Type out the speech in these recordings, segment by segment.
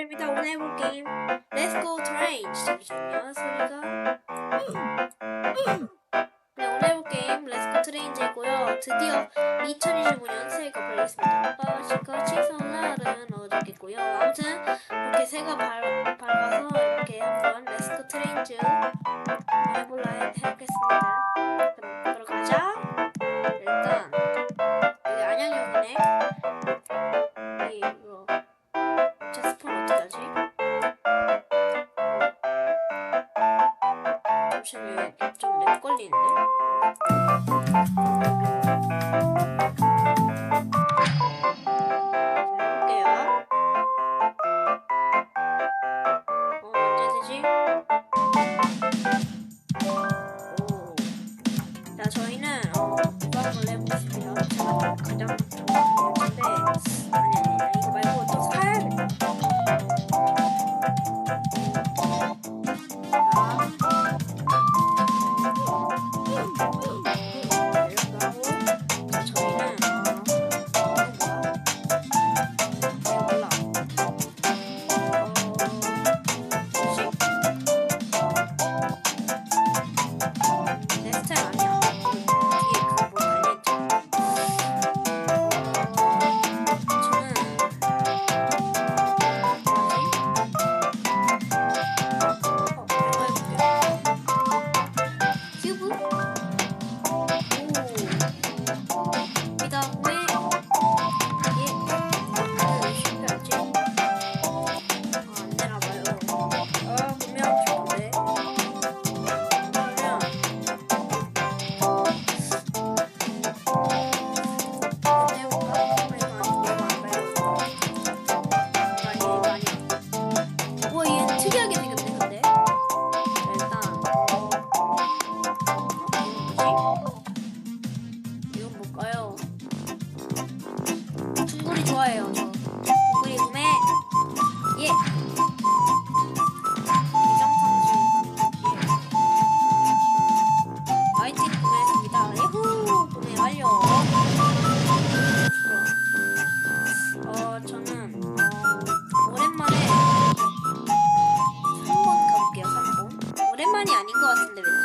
차례입니다. 오늘 해볼 게임 Let's Go Train. 잠시만요 소리가. 네 오늘 해볼 게임 Let's Go Train이고요. 드디어 2025년 새해가 밝았습니다. 아까 시선 날은 어저께고요. 아무튼 이렇게 새가 밝, 밝아서 이렇게 한번 Let's Go Train 해볼라 해보겠습니다 좀 렉 걸리는데? 해볼게요. 어, 어, 가장 좋아하는 건데, 아니, 아니, 아니, 이거 말고 또사 3번 오랜만이 아닌 것 같은데 왠지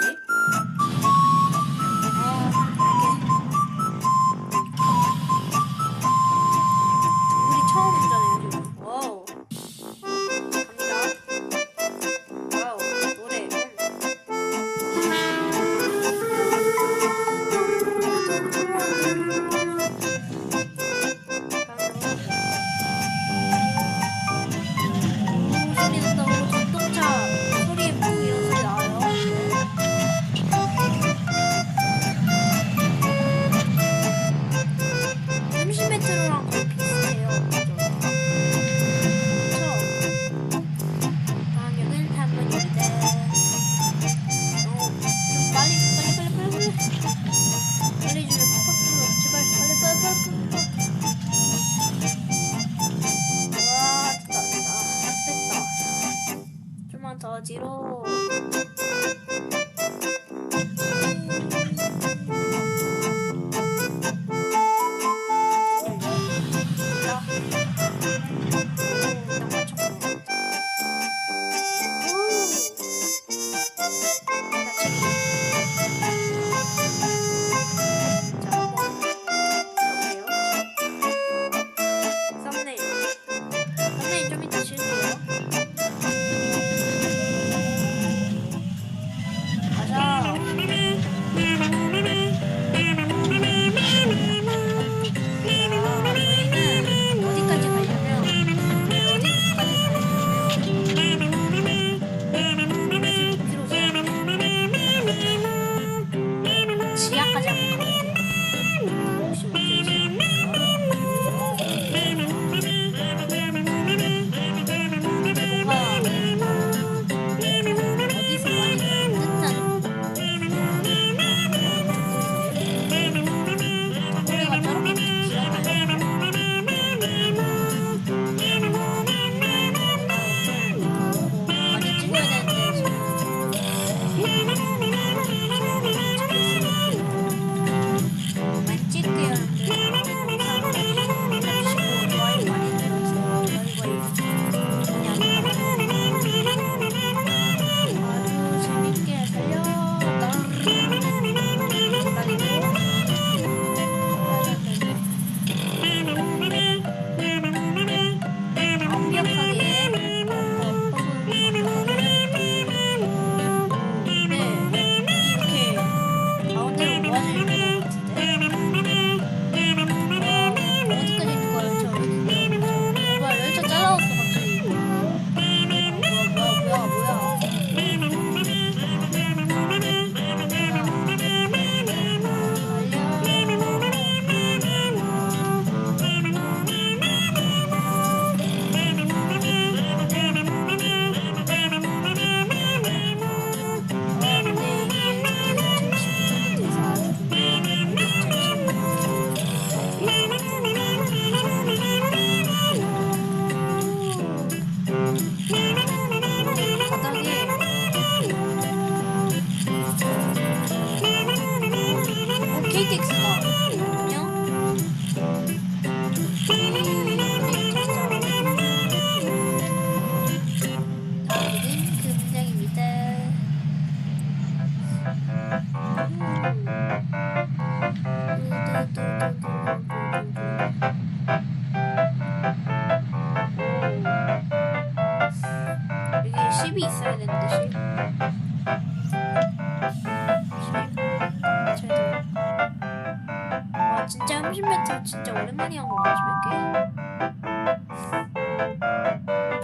와줄게.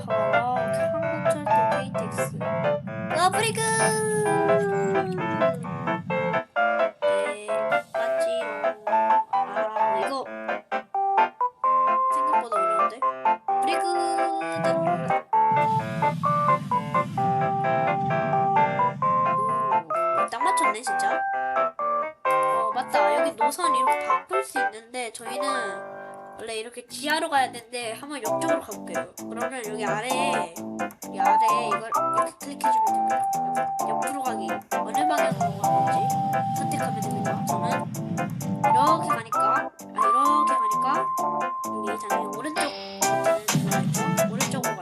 파워아웃 한국철도 KTX. 러브리그! 하러 가야 되는데 한번 옆쪽으로 가볼게요. 그러면 여기 아래에 이 아래에 이걸 이렇게 클릭해주면 됩니다. 옆으로 가기 어느 방향으로 가는지 선택하면 됩니다. 저는 이렇게 가니까 아 이렇게 가니까 여기 장애 오른쪽 오른쪽으로 가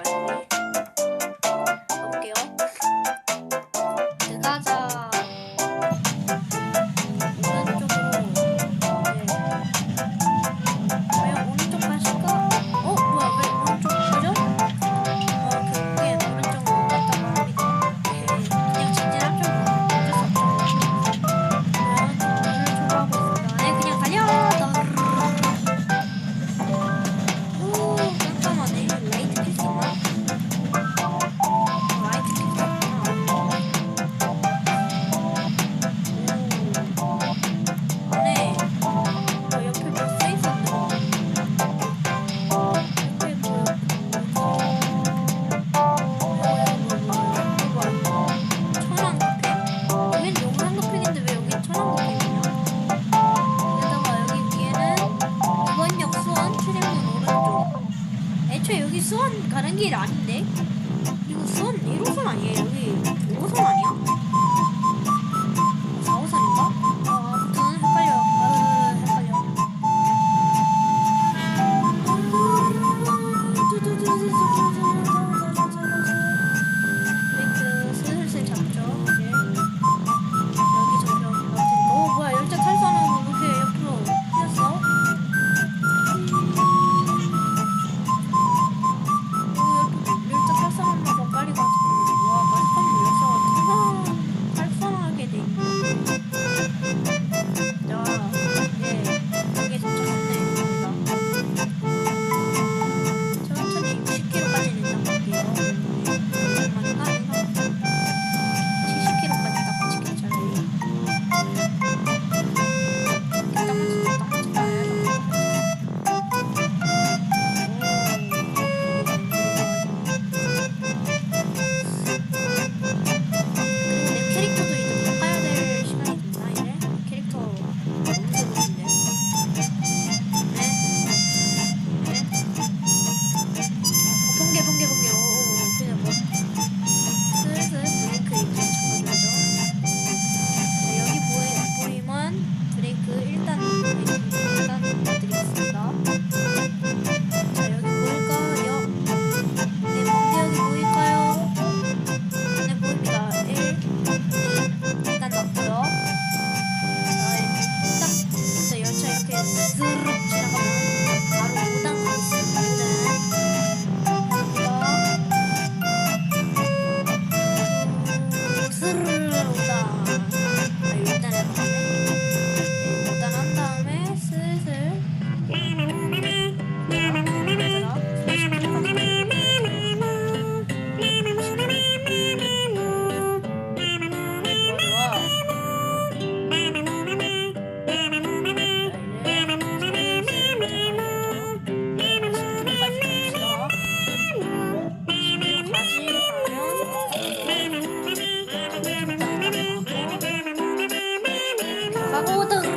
我等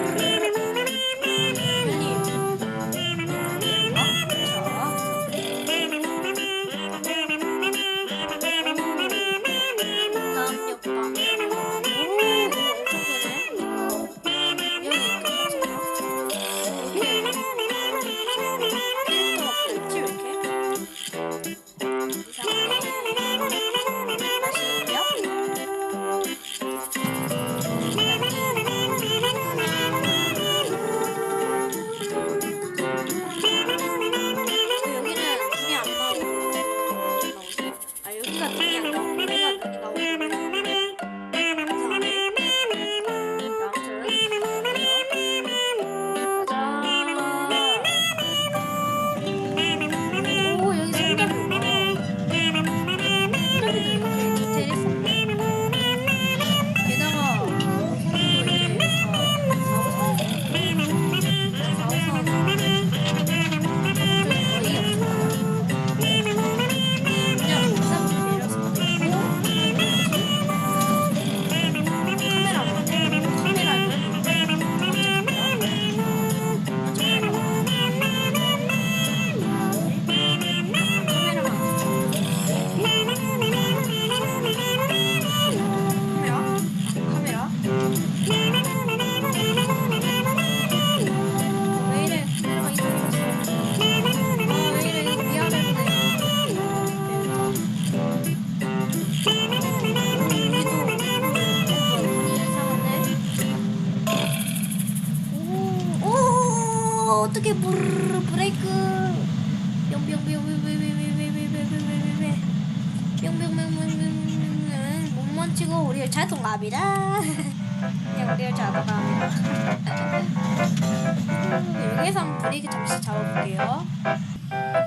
여기에서 한번 브레이크 잠시 잡아볼게요.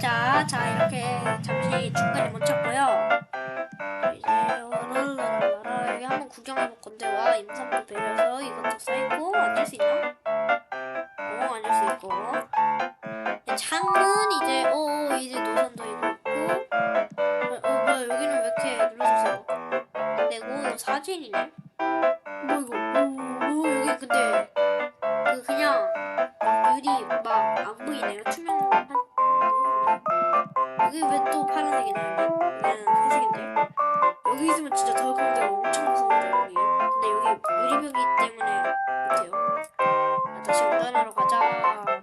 자, 자 이렇게 막 유리 막안 보이네요. 투명 한 여기 왜 또 파란색이네 여기 그냥 회색인데 여기 있으면 진짜 더 가운데 엄청 무서운데 여기 근데 여기 유리벽이기 때문에 못해요. 자, 다시 운전하러 가자.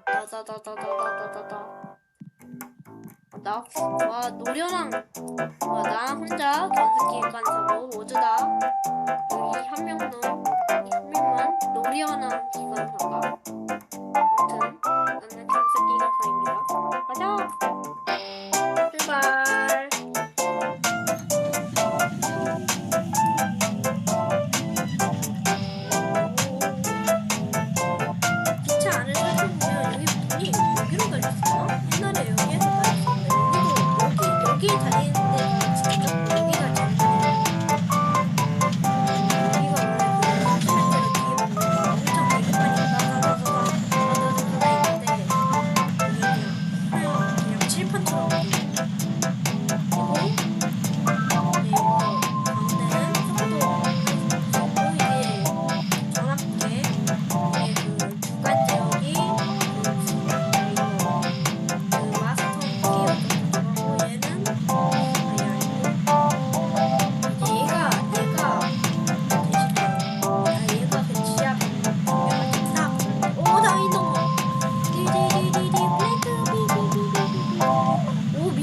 다다다다다다다다 나, 와, 노련한, 와, 나 혼자 견습기관 사고, 모두 다. 여기 한 명도, 한 명만 노련한 기관사가. 아무튼,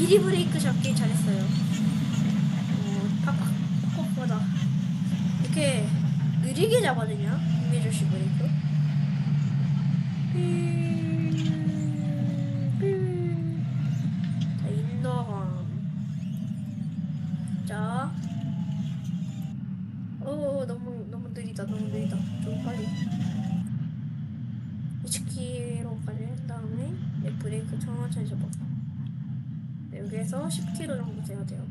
오 미리 브레이크 잡기 잘했어요. 오 팍팍 팍팍하다 이렇게 느리게 잡아주냐 여기에서 10km 정도 돼야 돼요.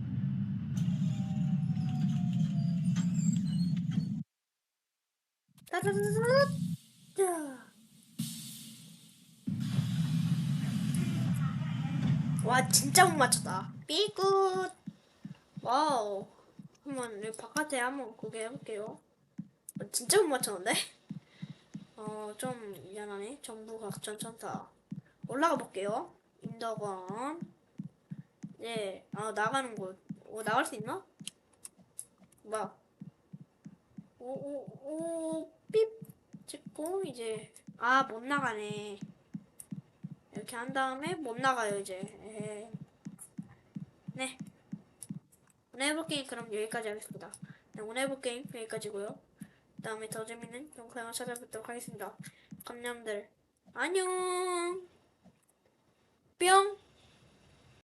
와 진짜 못 맞췄다. 삐굿! 와우. 한번 여기 바깥에 한번 구경 해볼게요. 어, 진짜 못 맞췄는데? 어 좀 미안하네. 정부 각전 천사. 올라가 볼게요. 인더건 네아 나가는 곳. 어, 나갈 수 있나? 뭐야? 오 오 오 삐. 찍고 이제 아 못 나가네. 이렇게 한 다음에 못 나가요 이제. 에헤. 네. 오늘 해볼 게임 그럼 여기까지 하겠습니다. 네, 오늘 해볼 게임 여기까지고요. 다음에 더 재밌는 영상을 찾아뵙도록 하겠습니다. 감사합니다 안녕. 뿅